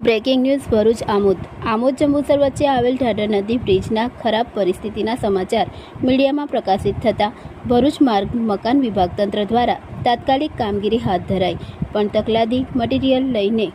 Breaking news, Bharuch, Amod. Amod, Jambusar વચ્ચે આવેલ ઢાઢર નદી બ્રિજના ખરાબ પરિસ્થિતિના સમાચાર મીડિયામાં પ્રકાશિત થતાં ભરૂચ માર્ગ, મકાન વિભાગ તંત્ર દ્વારા તાત્કાલિક કામગીરી હાથ ધરાઈ. પણ તકલાદી મટીરિયલ લઈને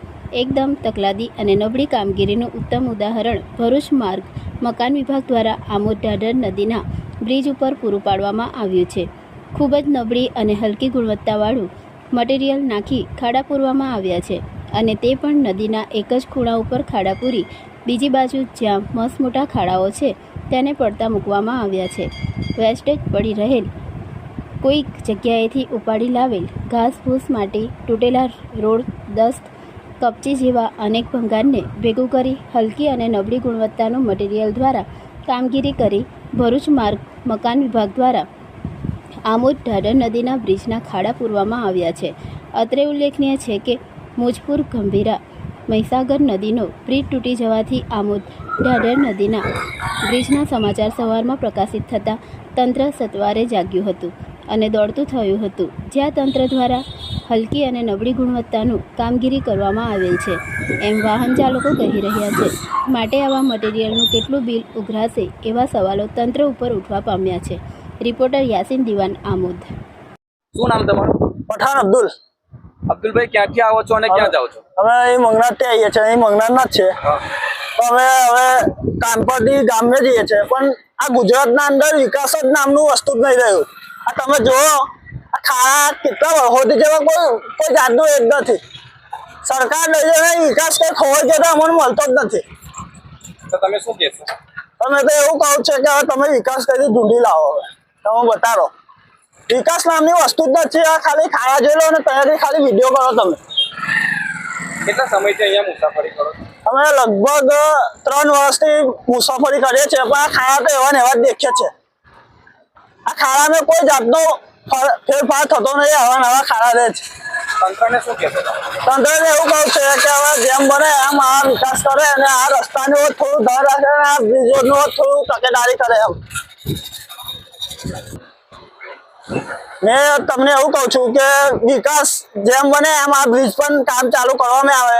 એકદમ તકલાદી અને નબળી કામગીરીનું ઉત્તમ ઉદાહરણ ભરૂચ માર્ગ, મકાન વિભાગ દ્વારા આમોદ ઢાઢર નદીના બ્રિજ ઉપર પૂરું પાડવામાં આવ્યું છે. ખૂબ જ નબળી અને હલકી ગુણવત્તાવાળું મટીરિયલ નાખી ખાડા પૂરવામાં આવ્યા છે. અને તે પણ નદીના એક જ ખૂણા ઉપર ખાડા પૂરી. બીજી બાજુ જ્યાં મસ્ત મોટા ખાડાઓ છે, તેને પડતા મૂકવામાં આવ્યા છે. વેસ્ટેજ પડી રહેલ. કોઈક જગ્યાએથી ઉપાડી લાવેલ ઘાસ ફૂસ માટી તૂટેલા રોડ, દસ્ત, કપચી જેવા અનેક ભંગારને ભેગું કરી હલકી અને નબળી ગુણવત્તાનું મટીરિયલ દ્વારા કામગીરી કરી ભરૂચ માર્ગ, મકાન વિભાગ દ્વારા આમોદ ઢાઢર નદીના બ્રિજના ખાડા પૂરવામાં આવ્યા છે. અત્રે ઉલ્લેખનીય છે કે મુજપુર ગંભીરા. મહીસાગર નદીનો બ્રિજ તૂટી જવાથી આમોદ ઢાઢર નદીના બ્રિજના સમાચાર સવારમાં પ્રકાશિત થતાં તંત્ર સત્વારે જાગ્યું હતું અને દોડતું થયું હતું. જ્યાં તંત્ર દ્વારા હલકી અને નબળી ગુણવત્તાનું કામગીરી કરવામાં આવેલ છે, એમ વાહન ચાલકો કહી રહ્યા છે. માટે આવા મટીરિયલનું કેટલું બિલ ઉઘરાશે એવા સવાલો તંત્ર ઉપર ઉઠવા પામ્યા છે. રિપોર્ટર યાસીન દિવાન આમોદ. શું નામ તમારું? પઠાણ અબ્દુલ. અબ્દુલભાઈ ક્યાંથી આવો છો અને ક્યાં જાઓ છો? અમે અહીં મંગનાથ આવીએ છીએ અહીં મંગનાથના જ છે. હવે અમે હવે કાનપરથી ગામે જઈએ છીએ પણ આ ગુજરાતના અંદર વિકાસ જ નામનું વસ્તુ જ નહીં રહ્યું. આ તમે જુઓ ખાડા કેટલા વર્ષોથી જેવા કોઈ કોઈ જાતનું એક નથી. સરકાર લઈ જાય વિકાસ કોઈ ખબર છે તો અમને મળતો જ નથી. તો તમે શું કહેશો? તમે તો એવું કહું છે કે હવે તમે વિકાસ કરી ઢૂંઢી લાવો હવે. તમે બતાવો વિકાસ નામની વસ્તુ જ નથી આ ખાલી ખાવા જોઈ લો અને ત્યાંથી ખાલી વીડિયો કરો તમે. કેટલા સમયથી અહીંયા મુસાફરી કરો અમે લગભગ ત્રણ વર્ષથી મુસાફરી કરીએ છીએ પણ આ ખાડા તો એવા ને એવા જ દેખીએ છે આ ખાડામાં કોઈ જાતનો ફેરફાર થતો નથી આવા નવા ખાડા રહે છે. તંત્રને શું કહેશો? તંત્રને એવું કહું છે કે હવે જેમ બને એમ આ વિકાસ કરે અને આ રસ્તાનું થોડું ધર રાખે અને આ બ્રિજોનું થોડું તકેદારી કરે એમ. મેં તમને એવું કહું છું કે વિકાસ જેમ બને એમ આ બ્રિજ પણ કામ ચાલુ કરવામાં આવે.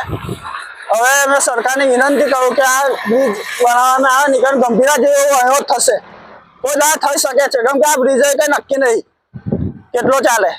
હવે મેં સરકારને વિનંતી કરું કે આ બ્રિજ બનાવવામાં આવે નહીં કારણ ગંભીરા જેવો વહીવટ થશે. કોઈ દાડ થઈ શકે છે. કેમ કે આ બ્રિજ કંઈ નક્કી નહીં. કેટલો ચાલે.